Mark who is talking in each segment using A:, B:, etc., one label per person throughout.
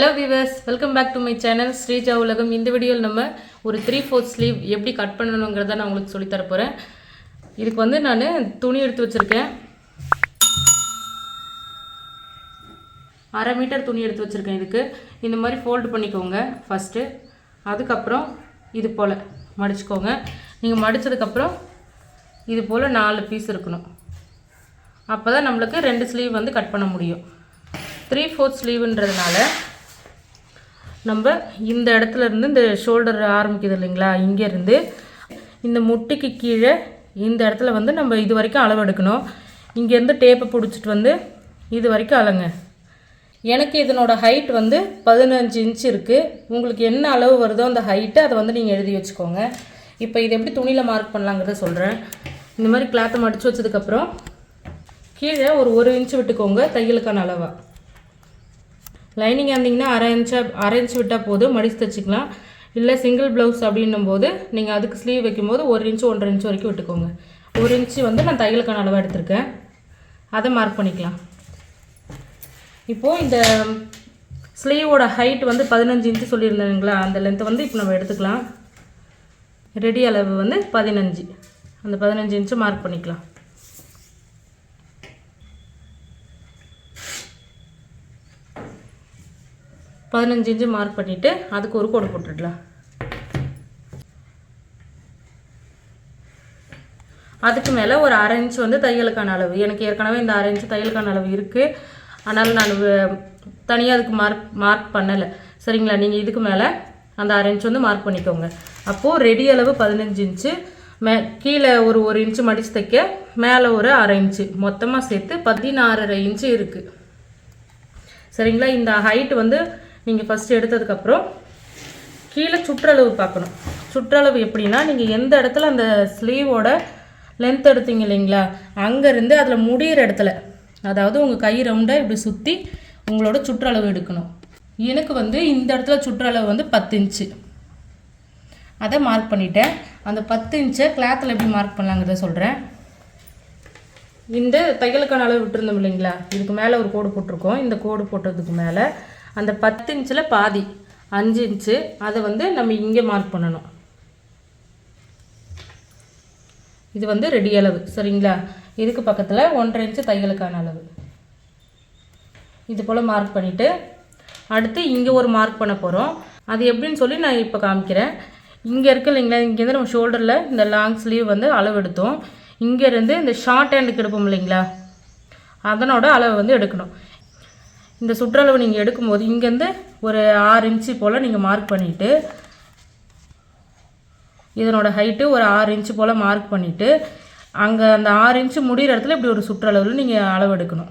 A: Hello viewers welcome back to my channel Sreeja உலகம் இந்த வீடியோவில் நம்ம ஒரு த்ரீ ஃபோர்த் ஸ்லீவ் எப்படி கட் பண்ணணுங்கிறத நான் உங்களுக்கு சொல்லித்தர போகிறேன் இதுக்கு வந்து நான் துணி எடுத்து வச்சுருக்கேன். அரை மீட்டர் துணி எடுத்து வச்சுருக்கேன் இதுக்கு. இந்த மாதிரி ஃபோல்டு பண்ணிக்கோங்க ஃபஸ்ட்டு அதுக்கப்புறம் இது போல் மடிச்சுக்கோங்க. நீங்கள் மடித்ததுக்கப்புறம் இது போல் நாலு பீஸ் இருக்கணும். அப்போ தான் நம்மளுக்கு ரெண்டு ஸ்லீவ் வந்து கட் பண்ண முடியும். த்ரீ ஃபோர்த் ஸ்லீவுன்றதுனால நம்ம இந்த இடத்துல இருந்து இந்த ஷோல்டர் ஆரம்பிக்குது இல்லைங்களா? இங்கேருந்து இந்த முட்டிக்கு கீழே இந்த இடத்துல வந்து நம்ம இது வரைக்கும் அளவு எடுக்கணும். இங்கேருந்து டேப்பை பிடிச்சிட்டு வந்து இது வரைக்கும் அளங்க எனக்கு இதனோட ஹைட் வந்து பதினஞ்சு இன்ச் இருக்குது உங்களுக்கு என்ன அளவு வருதோ அந்த ஹைட்டு அதை வந்து நீங்கள் எழுதி வச்சுக்கோங்க. இப்போ இது எப்படி துணியில் மார்க் பண்ணலாங்கிறத சொல்கிறேன் இந்த மாதிரி கிளாத்தை மடித்து வச்சதுக்கப்புறம் கீழே ஒரு ஒரு இன்ச்சு விட்டுக்கோங்க தையலுக்கான அளவாக லைனிங் இருந்தீங்கன்னா அரை இன்ச்சா அரை இன்ச் விட்டால் போதும். மடித்து தைச்சிக்கலாம். இல்லை சிங்கிள் ப்ளவுஸ் அப்படின்னும் போது நீங்கள் அதுக்கு ஸ்லீவ் வைக்கும்போது ஒரு இன்ச்சு ஒன்றரை இன்ச் வரைக்கும் விட்டுக்கோங்க. ஒரு இன்ச்சு வந்து நான் தையலுக்கான அளவாக எடுத்திருக்கேன். அதை மார்க் பண்ணிக்கலாம். இப்போது இந்த ஸ்லீவோட ஹைட் வந்து பதினஞ்சு இன்ச்சு சொல்லியிருந்தேங்களா அந்த லென்த்தை வந்து இப்போ நம்ம எடுத்துக்கலாம். ரெடி அளவு வந்து பதினஞ்சு. அந்த பதினஞ்சு இன்ச்சு மார்க் பண்ணிக்கலாம். பதினஞ்சு இன்ச்சு மார்க் பண்ணிவிட்டு அதுக்கு ஒரு கோடு போட்டுடலாம் அதுக்கு மேலே ஒரு அரை இன்ச் வந்து தையலுக்கான அளவு. எனக்கு ஏற்கனவே இந்த அரை இன்ச் தையலுக்கான அளவு இருக்குது அதனால் நான் தனியாக அதுக்கு மார்க் மார்க் பண்ணலை. சரிங்களா? நீங்கள் இதுக்கு மேலே அந்த அரை இன்ச் வந்து மார்க் பண்ணிக்கோங்க. அப்போது ரெடி அளவு பதினஞ்சு இன்ச்சு மே கீழே ஒரு ஒரு இன்ச்சு மடித்து தைக்க மேலே ஒரு அரை இன்ச்சு மொத்தமாக சேர்த்து பதினாறரை இன்ச்சு இருக்குது சரிங்களா? இந்த ஹைட் வந்து நீங்கள் ஃபஸ்ட்டு எடுத்ததுக்கப்புறம் கீழே சுற்றளவு பார்க்கணும். சுற்றளவு எப்படின்னா நீங்கள் எந்த இடத்துல அந்த ஸ்லீவோட லென்த் எடுத்தீங்க இல்லைங்களா அங்கேருந்து அதில் முடிகிற இடத்துல அதாவது உங்கள் கை ரவுண்டாக இப்படி சுற்றி உங்களோட சுற்றளவு எடுக்கணும். எனக்கு வந்து இந்த இடத்துல சுற்றளவு வந்து பத்து இன்ச்சு அதை மார்க் பண்ணிட்டேன். அந்த பத்து இன்ச்சை கிளாத்தில் எப்படி மார்க் பண்ணலாங்கிறத சொல்கிறேன் இந்த தையலுக்கான அளவு விட்டுருந்தோம் இல்லைங்களா இதுக்கு மேலே ஒரு கோடு போட்டிருக்கோம். இந்த கோடு போட்டதுக்கு மேலே அந்த பத்து இன்ச்சில் பாதி. அஞ்சு இன்ச்சு. அதை வந்து நம்ம இங்கே மார்க் பண்ணணும். இது வந்து ரெடி அளவு. சரிங்களா? இதுக்கு பக்கத்தில் ஒன்றரை இன்ச்சு தையலுக்கான அளவு. இது போல் மார்க் பண்ணிவிட்டு அடுத்து இங்கே ஒரு மார்க் பண்ண போகிறோம் அது எப்படின்னு சொல்லி நான் இப்போ காமிக்கிறேன். இங்கே இருக்கு இல்லைங்களா? இங்கேருந்து நம்ம ஷோல்டரில் இந்த லாங் ஸ்லீவ் வந்து அளவு எடுத்தோம். இங்கேருந்து இந்த ஷார்ட் ஹேண்டுக்கு எடுப்போம் இல்லைங்களா? அதனோட அளவு வந்து எடுக்கணும். இந்த சுற்றளவு நீங்கள் எடுக்கும்போது இங்கேருந்து ஒரு ஆறு இன்ச்சு போல் நீங்கள் மார்க் பண்ணிவிட்டு இதனோட ஹைட்டு ஒரு ஆறு இன்ச்சு போல் மார்க் பண்ணிவிட்டு அங்கே அந்த ஆறு இன்ச்சு முடிகிற இடத்துல இப்படி ஒரு சுற்றளவில் நீங்கள் அளவு எடுக்கணும்.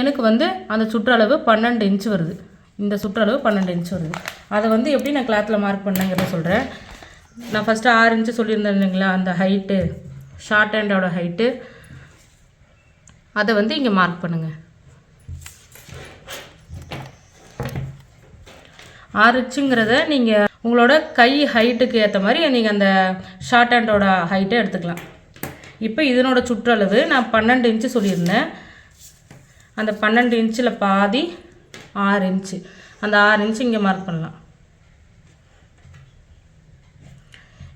A: எனக்கு வந்து அந்த சுற்றளவு பன்னெண்டு இன்ச்சு வருது. இந்த சுற்றளவு பன்னெண்டு இன்ச்சு வருது. அதை வந்து எப்படி நான் கிளாத்தில் மார்க் பண்ணேங்கிறத சொல்கிறேன் நான் ஃபஸ்ட்டு ஆறு இன்ச்சு சொல்லியிருந்தேன் இல்லைங்களா அந்த ஹைட்டு ஷார்ட் ஹேண்டோட ஹைட்டு அதை வந்து இங்கே மார்க் பண்ணுங்கள் ஆறு இன்ச்சுங்கிறத நீங்கள் உங்களோட கை ஹைட்டுக்கு ஏற்ற மாதிரி நீங்கள் அந்த ஷார்ட் ஹேண்டோட ஹைட்டை எடுத்துக்கலாம். இப்போ இதனோட சுற்றளவு நான் பன்னெண்டு இன்ச்சு சொல்லியிருந்தேன். அந்த பன்னெண்டு இன்ச்சில் பாதி ஆறு இன்ச்சு அந்த ஆறு இன்ச்சு இங்கே மார்க் பண்ணலாம்.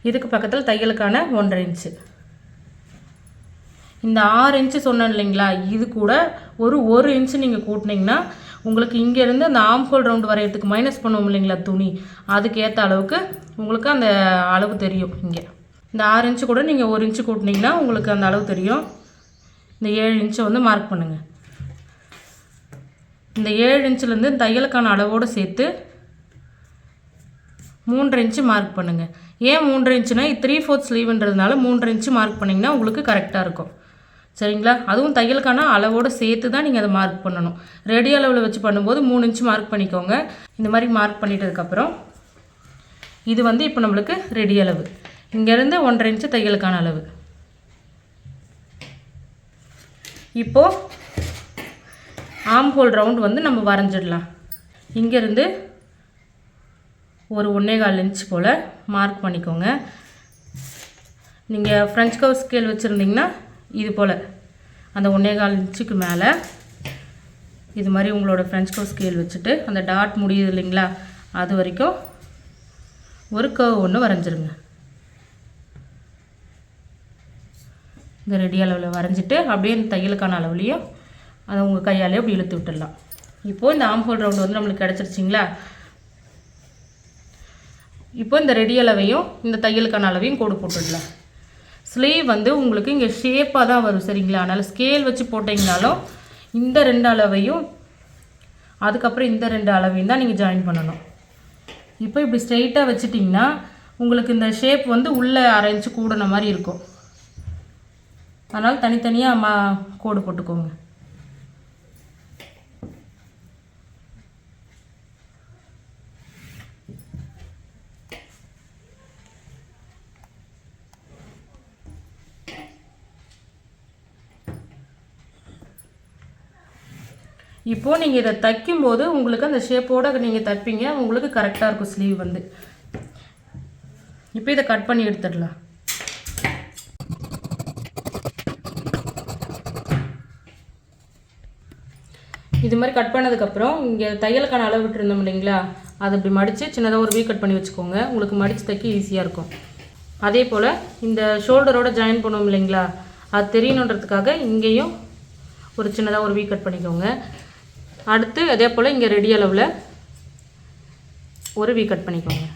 A: இதுக்கு பக்கத்தில் தையலுக்கான ஒன்றரை இன்ச்சு இந்த ஆறு இன்ச்சு சொன்னேன் இல்லைங்களா? இது கூட ஒரு ஒரு இன்ச்சு நீங்கள் கூட்டினீங்கன்னா உங்களுக்கு இங்கேருந்து அந்த ஆம்ஹோல் ரவுண்டு வரையறதுக்கு மைனஸ் பண்ணுவோம் இல்லைங்களா துணி. அதுக்கேற்ற அளவுக்கு உங்களுக்கு அந்த அளவு தெரியும் இங்கே. இந்த ஆறு இன்ச்சு கூட நீங்கள் ஒரு இன்ச்சு கூட்டினீங்கன்னா உங்களுக்கு அந்த அளவு தெரியும். இந்த ஏழு இன்ச்சை வந்து மார்க் பண்ணுங்கள் இந்த ஏழு இன்ச்சிலேருந்து தையலுக்கான அளவோடு சேர்த்து மூன்றரை இன்ச்சு மார்க் பண்ணுங்கள் ஏன் மூன்றரை இன்ச்சுனா த்ரீ ஃபோர்த் ஸ்லீவ்ன்றதுனால மூன்றரை இன்ச்சு மார்க் பண்ணிங்கன்னா உங்களுக்கு கரெக்டாக இருக்கும். சரிங்களா? அதுவும் தையலுக்கான அளவோடு சேர்த்து தான் நீங்கள் அதை மார்க் பண்ணணும். ரெடி அளவில் வச்சு பண்ணும்போது மூணு இன்ச்சு மார்க் பண்ணிக்கோங்க. இந்த மாதிரி மார்க் பண்ணிட்டதுக்கப்புறம் இது வந்து இப்போ நம்மளுக்கு ரெடி அளவு. இங்கேருந்து ஒன்றரை இன்ச்சு தையலுக்கான அளவு. இப்போது ஆம் ஹோல் ரவுண்ட் வந்து நம்ம வரைஞ்சிடலாம். இங்கேருந்து ஒரு ஒன்றே கால் இன்ச் போல் மார்க் பண்ணிக்கோங்க. நீங்கள் ஃப்ரெஞ்ச் கவ் ஸ்கேல் வச்சுருந்தீங்கன்னா இது போல். அந்த ஒன்றே கால் இன்ச்சுக்கு மேலே இது மாதிரி உங்களோட ஃப்ரெஞ்ச் கோ ஸ்கேல் வச்சுட்டு அந்த டாட் முடியுது இல்லைங்களா? அது வரைக்கும் ஒரு கர்வ் ஒன்று வரைஞ்சிருங்க. இந்த ரெடி அளவில் வரைஞ்சிட்டு அப்படியே இந்த தையலுக்கான அளவுலையும் அதை உங்கள் கையாலே அப்படி இழுத்து விட்டுடலாம். இப்போது இந்த ஆம்ஹோல் ரவுண்டு வந்து நம்மளுக்கு கிடச்சிருச்சிங்களா? இப்போ இந்த ரெடி அளவையும் இந்த தையலுக்கான அளவையும் கோடு போட்டுடலாம். ஸ்லீவ் வந்து உங்களுக்கு இங்கே ஷேப்பாக தான் வரும் சரிங்களா? அதனால் ஸ்கேல் வச்சு போட்டிங்கனாலும் இந்த ரெண்டு அளவையும் அதுக்கப்புறம் இந்த ரெண்டு அளவையும் தான் நீங்கள் ஜாயின் பண்ணணும். இப்போ இப்படி ஸ்ட்ரெயிட்டாக வச்சுட்டிங்கன்னா உங்களுக்கு இந்த ஷேப் வந்து உள்ளே அரைஞ்சு கூடுன கூடின மாதிரி இருக்கும். அதனால் தனித்தனியாக மா கோடு போட்டுக்கோங்க. இப்போது நீங்கள் இதை தைக்கும்போது உங்களுக்கு அந்த ஷேப்போடு நீங்கள் தைப்பீங்க. உங்களுக்கு கரெக்டாக இருக்கும் ஸ்லீவ் வந்து. இப்போ இதை கட் பண்ணி எடுத்துடலாம். இது மாதிரி கட் பண்ணதுக்கப்புறம் இங்கே தையலுக்கான அளவு விட்டுருந்தோம் இல்லைங்களா? அதை இப்படி மடித்து சின்னதாக ஒரு வீ கட் பண்ணி வச்சுக்கோங்க. உங்களுக்கு மடித்து தைக்க ஈஸியாக இருக்கும். அதே போல் இந்த ஷோல்டரோட ஜாயின் பண்ணுவோம் இல்லைங்களா? அது தெரியணுன்றதுக்காக இங்கேயும் ஒரு சின்னதாக ஒரு வீ கட் பண்ணிக்கோங்க. அடுத்து அதே போல் இங்கே ரெடி அளவில் ஒரு வீ கட் பண்ணிக்கோங்க.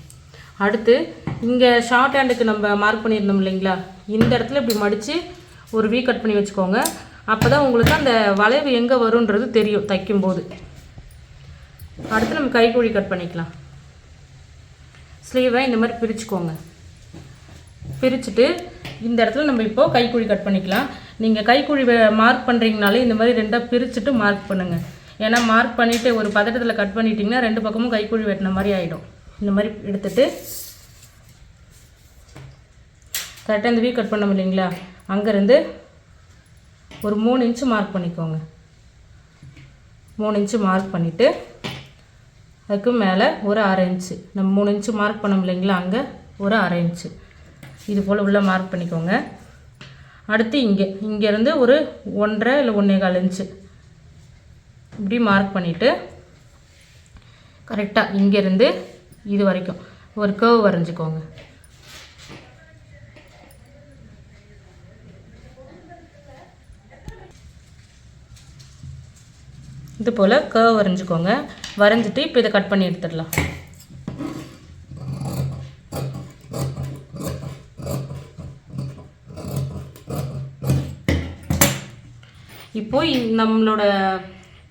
A: அடுத்து இங்கே ஷார்ட் ஹேண்டுக்கு நம்ம மார்க் பண்ணியிருந்தோம் இல்லைங்களா? இந்த இடத்துல இப்படி மடித்து ஒரு வீ கட் பண்ணி வச்சுக்கோங்க. அப்போ தான் உங்களுக்கு அந்த வளைவு எங்கே வரும்ன்றது தெரியும் தைக்கும்போது. அடுத்து நம்ம கைக்குழி கட் பண்ணிக்கலாம். ஸ்லீவை இந்த மாதிரி பிரிச்சுக்கோங்க. பிரிச்சுட்டு இந்த இடத்துல நம்ம இப்போது கைக்குழி கட் பண்ணிக்கலாம். நீங்கள் கைக்குழி மார்க் பண்ணுறீங்கனாலே இந்த மாதிரி ரெண்டாக பிரிச்சுட்டு மார்க் பண்ணுங்கள் ஏன்னா மார்க் பண்ணிவிட்டு ஒரு பதட்டத்தில் கட் பண்ணிட்டீங்கன்னா ரெண்டு பக்கமும் கைக்குழி வெட்டின மாதிரி ஆகிடும் இந்த மாதிரி எடுத்துகிட்டு கரெக்டாக இந்த வீ கட் பண்ணோம் இல்லைங்களா அங்கேருந்து ஒரு மூணு இன்ச்சு மார்க் பண்ணிக்கோங்க. மூணு இன்ச்சு மார்க் பண்ணிவிட்டு அதுக்கு மேலே ஒரு அரை இன்ச்சு நம்ம மூணு இன்ச்சு மார்க் பண்ணோம் இல்லைங்களா அங்கே ஒரு அரை இன்ச்சு இது போல் உள்ளே மார்க் பண்ணிக்கோங்க. அடுத்து இங்கே இங்கேருந்து ஒரு ஒன்றரை இல்லை ஒன்றே கால் இன்ச்சு இப்படி மார்க் பண்ணிவிட்டு கரெக்டாக இங்கேருந்து இது வரைக்கும் ஒரு கேர்வ் வரைஞ்சிக்கோங்க. இது போல் கேர்வ் வரைஞ்சிக்கோங்க. வரைஞ்சிட்டு இப்போ இதை கட் பண்ணி எடுத்துடலாம். இப்போ நம்மளோட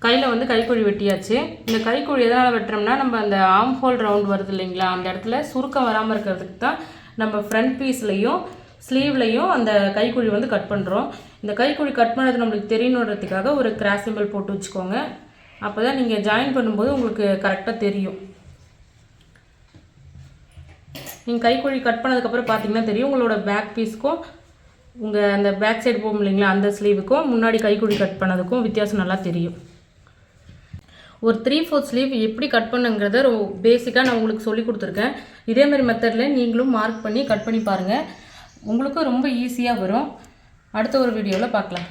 A: கையில் வந்து கைக்குழி வெட்டியாச்சு. இந்த கைக்குழி எதனால் வெட்டுறோம்னா நம்ம அந்த ஆம் ஹோல் ரவுண்ட் வருது இல்லைங்களா? அந்த இடத்துல சுருக்கம் வராமல் இருக்கிறதுக்கு தான் நம்ம ஃப்ரண்ட் பீஸ்லேயும் ஸ்லீவ்லையும் அந்த கைக்குழி வந்து கட் பண்ணுறோம் இந்த கைக்குழி கட் பண்ணது நம்மளுக்கு தெரியணுன்றதுக்காக ஒரு கிராஸ் சிம்பிள் போட்டு வச்சுக்கோங்க. அப்போ தான் நீங்கள் ஜாயின் பண்ணும்போது உங்களுக்கு கரெக்டாக தெரியும். நீங்கள் கைக்குழி கட் பண்ணதுக்கப்புறம் பார்த்தீங்கன்னா தெரியும் உங்களோட பேக் பீஸ்க்கும் உங்கள் அந்த பேக் சைடு போகும் இல்லைங்களா? அந்த ஸ்லீவுக்கும் முன்னாடி கைக்குழி கட் பண்ணதுக்கும் வித்தியாசம் நல்லா தெரியும். ஒரு த்ரீ ஃபோர்த் ஸ்லீவ் எப்படி கட் பண்ணுங்கிறத பேசிக்காக நான் உங்களுக்கு சொல்லி கொடுத்துருக்கேன். இதேமாதிரி மெத்தடில் நீங்களும் மார்க் பண்ணி கட் பண்ணி பாருங்கள் உங்களுக்கும் ரொம்ப ஈஸியாக வரும். அடுத்த ஒரு வீடியோவில் பார்க்கலாம்.